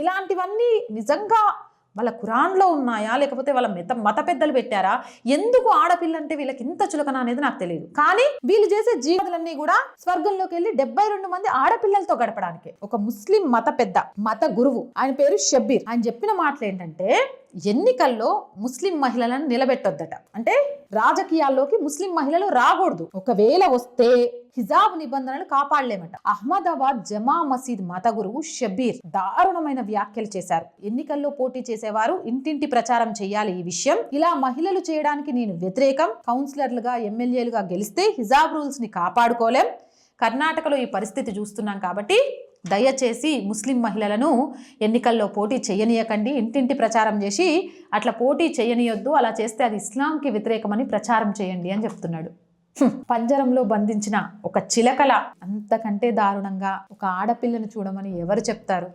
ఇలాంటివన్నీ నిజంగా వాళ్ళ ఖురాన్లో ఉన్నాయా? లేకపోతే వాళ్ళ మత మత పెద్దలు పెట్టారా? ఎందుకు ఆడపిల్ల అంటే వీళ్ళకి ఇంత చులకన అనేది నాకు తెలియదు. కానీ వీళ్ళు చేసే జీవితాలన్నీ కూడా స్వర్గంలోకి వెళ్ళి డెబ్బై రెండు మంది ఆడపిల్లలతో గడపడానికి. ఒక ముస్లిం మత పెద్ద మత గురువు ఆయన పేరు షబ్బీర్. ఆయన చెప్పిన మాటలు ఏంటంటే ఎన్నికల్లో ముస్లిం మహిళలను నిలబెట్టొద్దట. అంటే రాజకీయాల్లోకి ముస్లిం మహిళలు రాకూడదు. ఒకవేళ వస్తే హిజాబ్ నిబంధనలు కాపాడలేమట. అహ్మదాబాద్ జమా మసీద్ మత గురువు షబీర్ దారుణమైన వ్యాఖ్యలు చేశారు. ఎన్నికల్లో పోటీ చేసేవారు ఇంటింటి ప్రచారం చేయాలి ఈ విషయం. ఇలా మహిళలు చేయడానికి నేను వ్యతిరేకం. కౌన్సిలర్లుగా ఎమ్మెల్యేలుగా గెలిస్తే హిజాబ్ రూల్స్ని కాపాడుకోలేం. కర్ణాటకలో ఈ పరిస్థితి చూస్తున్నాం కాబట్టి దయచేసి ముస్లిం మహిళలను ఎన్నికల్లో పోటీ చేయనీయకండి. ఇంటింటి ప్రచారం చేసి అట్లా పోటీ చేయనీయొద్దు. అలా చేస్తే అది ఇస్లాంకి వ్యతిరేకమని ప్రచారం చేయండి అని చెప్తున్నాడు. పంజరంలో బంధించిన ఒక చిలకల అంతకంటే దారుణంగా ఒక ఆడపిల్లను చూడమని ఎవరు చెప్తారు?